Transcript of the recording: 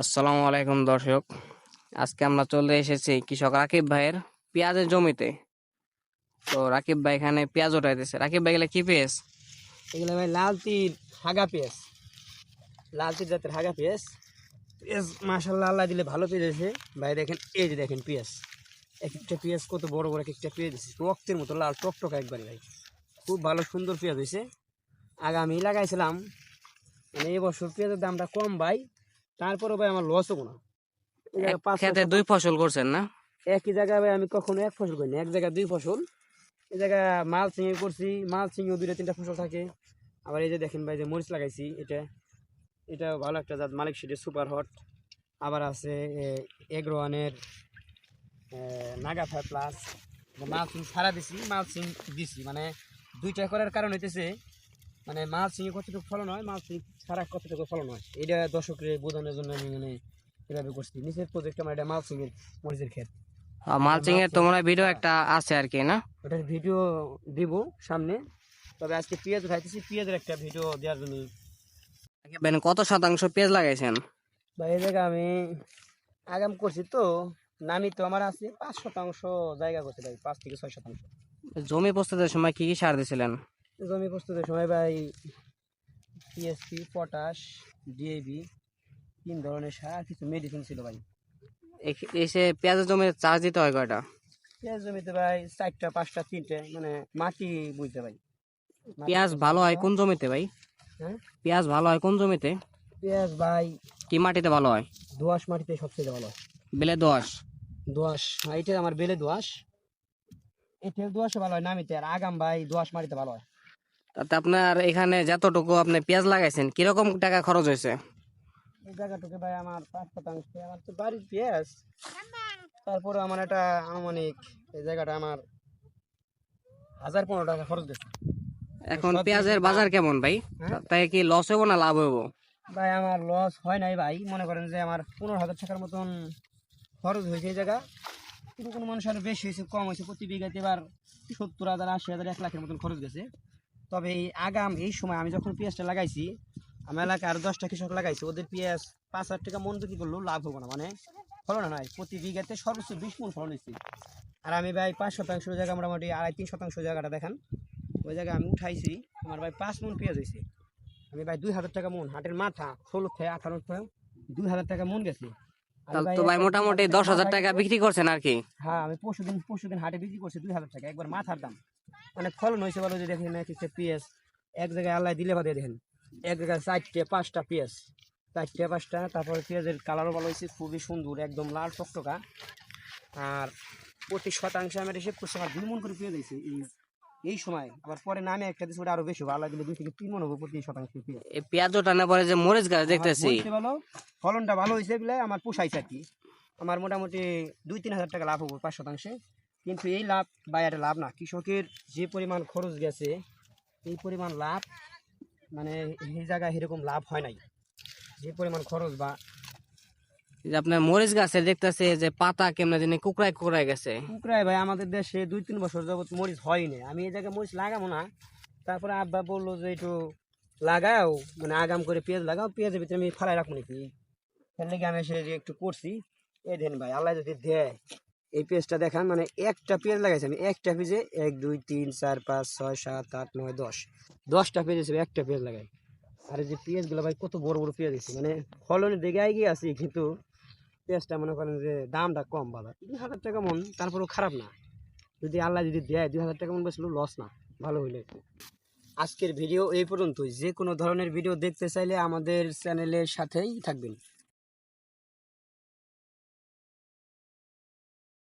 আসসালামু আলাইকুম দর্শক। আজকে আমরা চলে এসেছি কৃষক রাকিব ভাইয়ের পেঁয়াজের জমিতে। তো রাকিব ভাই এখানে পেঁয়াজ উঠাইতেছে। রাকিব ভাই গেলে কি পেঁয়াজ? এগুলো ভাই লাল লালতির হাগা পেঁয়াজ। লালতির জাতের হাগা পেঁয়াজ। পেঁয়াজ মাসাল্লাহ আল্লাহ দিলে ভালো পেঁয়াজ আছে। ভাই দেখেন, এই যে দেখেন পেঁয়াজ। এক একটা পেঁয়াজ কত বড় বড় এক একটা পেঁয়াজ আছে রক্তের মতো লাল টকটকা একবারে ভাই। খুব ভালো সুন্দর পেঁয়াজ হয়েছে আগে আমি লাগাইছিলাম। মানে এবছর পেঁয়াজের দামটা কম ভাই। তারপরে ভাই আমার লসও কোনো খেতে দুই ফসল করছেন না? একই জায়গায় ভাই আমি কখনো এক ফসল করি না এক জায়গায় দুই ফসল। এই জায়গায় মাল চিংড়ি করছি মাল চিংড়িও দুইটা তিনটা ফসল থাকে। আবার এই যে দেখেন ভাই যে মরিচ লাগাইছি এটা এটা ভালো একটা জাত মালিক সিটের সুপার হট আবার আছে এগ্রোয়ানের নাগা ফাইভ প্লাস মাল চিং সারা দিছি মাল চিং দিছি। মানে দুইটা করার কারণ হইতেছে মানে মাল চিংড়ি কতটুকু ফলন হয় মাল সিং ছাড়া কতটুকু ফলন হয়? এটা দর্শকরে বোঝানোর জন্য আমি মানে এভাবে করছি। নিচের প্রজেক্ট আমার এটা মাল চিংড়ির মরিচের ক্ষেত। মালচিং এর তোমরা ভিডিও একটা আছে আর কি না? ওটার ভিডিও দিব সামনে। তবে আজকে পেঁয়াজ উঠাইতেছি পেঁয়াজের একটা ভিডিও দেওয়ার জন্য। ভাই কত শতাংশ পেঁয়াজ লাগাইছেন? বা এই জায়গা আমি আগাম করছি তো নামি তো আমার আছে। পাঁচ শতাংশ জায়গা করতে ভাই পাঁচ থেকে ছয় শতাংশ। জমি প্রস্তুতের সময় কি কি সার দিছিলেন? জমি প্রস্তুতের সময় ভাই পিএসপি পটাশ ডিএবি তিন ধরনের সার কিছু মেডিসিন ছিল ভাই। এসে পেঁয়াজের জমিতে চার্জ দিতে হয় কয়টা? পেঁয়াজ জমিতে ভাই চারটা পাঁচটা তিনটে মানে মাটি বুঝতে ভাই। পেঁয়াজ ভালো হয় কোন জমিতে ভাই? হ্যাঁ? পেঁয়াজ ভালো হয় কোন জমিতে? পেঁয়াজ ভাই কি মাটিতে ভালো হয়? দোয়াশ মাটিতে সবচেয়ে ভালো হয়। বেলে দোয়াশ দোয়াশ হ্যাঁ, এটা আমার বেলে দোয়াশ এটা দোয়াশে ভালো হয় নামিতে। আর আগাম ভাই দোয়াশ মাটিতে ভালো হয়। তাতে আপনার এখানে যতটুকু আপনি পেঁয়াজ লাগাইছেন কীরকম টাকা খরচ হয়েছে? এই জায়গাটুকু ভাই আমার পাঁচ শতাংশ। আমার তো বাড়ির পেঁয়াজ। তারপরে আমার একটা আনুমানিক এই জায়গাটা আমার হাজার পনেরো টাকা খরচ দিচ্ছে। এখন পেঁয়াজের বাজার কেমন ভাই? হ্যাঁ? তাই কি লস হব না লাভ হব ভাই আমার লস হয় নাই ভাই। মনে করেন যে আমার পনেরো হাজার টাকার মতন খরচ হয়েছে এই জায়গা। কিন্তু কোনো মানুষ আরও বেশি হয়েছে কম হয়েছে। প্রতি বিঘাতে এবার সত্তর হাজার আশি হাজার এক লাখের মতন খরচ গেছে। তবে এই আগাম, এই সময় আমি যখন পেঁয়াজটা লাগাইছি, আমার এলাকায় আর দশটা কৃষক লাগাইছে, ওদের পেঁয়াজ পাঁচ হাজার টাকা মন বিক্রি করলেও লাভ হব না। মানে ফলন নয় প্রতি বিঘাতে সর্বোচ্চ বিশ মন ফলন হয়েছে। আর আমি ভাই পাঁচ শতাংশ জায়গা মোটামুটি আড়াই তিন শতাংশ জায়গাটা দেখান, ওই জায়গায় আমি উঠাইছি, আমার ভাই পাঁচ মন পেঁয়াজ হয়েছে। আমি ভাই দুই হাজার টাকা মন, হাটের মাথা ষোলো থেকে আঠারো থেকে দুই হাজার টাকা মন গেছে। তাহলে তো ভাই মোটামুটি দশ হাজার টাকা বিক্রি করছেন আর কি। হ্যাঁ আমি পরশু দিন পরশু দিন হাটে বিক্রি করছি দুই হাজার টাকা। একবার মাথার দাম। ফলন হয়েছে বলো যে দেখেন এক জায়গায় আল্লাহ দিলে বাদে দেখেন। এক জায়গায় চারটে পাঁচটা পেঁয়াজ। চারটে পাঁচটা তারপরে পেঁয়াজের কালারও ভালো হয়েছে খুবই সুন্দর একদম লাল টকটকা। আর প্রতি শতাংশে আমার হিসেব করছি আমার দুই মন করে পেঁয়াজ হয়েছে এই সময়। আবার পরে নামে একটা দিচ্ছে ওটা আরও বেশি ভালো আল্লাহ দুই থেকে তিন মন হবে প্রতি শতাংশ পেঁয়াজ। এই পেঁয়াজ ওঠানোর পরে যে মরিচ গাছ দেখতেছি। ভালো ফলনটা ভালো হয়েছে বলে আমার পোষাইছে আর কি। আমার মোটামুটি দুই তিন হাজার টাকা লাভ হব পাঁচ শতাংশে। কিন্তু এই লাভ বাইরে লাভ না। কৃষকের যে পরিমাণ খরচ গেছে এই পরিমাণ লাভ মানে এই জায়গায় এরকম লাভ হয় নাই। যে পরিমাণ খরচ বা আপনার মরিচ গাছে দেখতেছে যে পাতা কেমনে জানি কুকড়ায় কুকড়ায় গেছে। কুকরায় ভাই, আমাদের দেশে দুই তিন বছর যাবত মরিচ হয়নি আমি এই জায়গায় মরিচ লাগাবো না। তারপরে আব্বা বলল যে একটু লাগাও মানে আগাম করে পেঁয়াজ লাগাও, পেঁয়াজের ভিতরে আমি ফালাই রাখব নাকি? লেগে আমি এসে একটু করছি। এই দেন ভাই, আল্লাহ যদি দেয়, এই পেঁয়াজটা দেখান মানে একটা পেঁয়াজ লাগাইছি আমি, একটা পেঁয়াজে এক, দুই, তিন, চার, পাঁচ, ছয়, সাত, আট, নয়, দশ, দশটা পেঁয়াজ হিসেবে একটা পেঁয়াজ লাগাই। আর এই যে পেঁয়াজগুলো ভাই, কত বড় বড় পেঁয়াজ দিচ্ছে মানে ফলনের দিকে এগিয়ে আছি, কিন্তু পেঁয়াজটা মনে করেন যে দামটা কম বাজার দুই হাজার টাকা মন, তারপরেও খারাপ না। যদি আল্লাহ যদি দেয়, দুই হাজার টাকা মন বেশ লস না। ভালো হইলে আজকের ভিডিও এই পর্যন্তই। যে কোনো ধরনের ভিডিও দেখতে চাইলে আমাদের চ্যানেলের সাথেই থাকবেন।